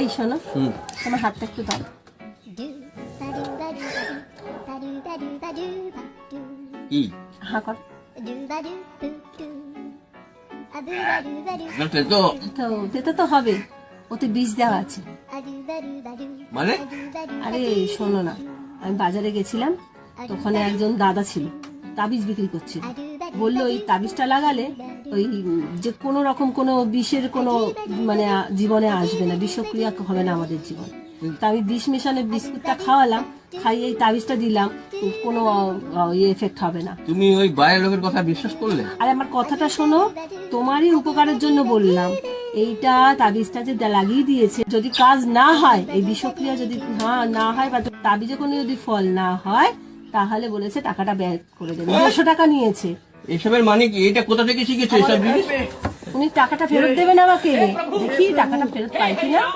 এই শোনো তোমার হাতটা একটু দাও কি হা কর। তো তো হবে। ওতে বীজ দেওয়া আছে। মানে? আরে শোনো না। আমি বাজারে গেছিলাম ওখানে একজন দাদা ছিল। তাবিজ বিক্রি করছিল। বলল ওই তাবিজটা লাগালে ওই যে কোনো রকম কোনো বিষের কোনো মানে জীবনে আসবে না বিষক্রিয়া হবে না আমাদের জীবন। তা আমি বিষ মেশানো বিস্কুটটা খাওয়ালাম খাইয়ে এই তাবিজটা দিলাম কোনো এফেক্ট হবে না। তুমি ওই বাইরের লোকের কথা বিশ্বাস করলে? আর আমার কথাটা শোনো তোমারই উপকারের জন্য বললাম এইটা তাবিজটা যে লাগিয়ে দিয়েছে যদি কাজ না হয় এই বিষক্রিয়া যদি না না হয় বা তাবিজে কোনো যদি ফল না হয় তাহলে বলেছে টাকাটা ব্যয় করে দেবে দেড়শো টাকা নিয়েছে। এসবের মানে কি? এটা কোথা থেকে শিখেছে এসব জিনিস? উনি টাকাটা ফেরত দেবেন আমাকে? দেখি টাকাটা ফেরত পাই কিনা।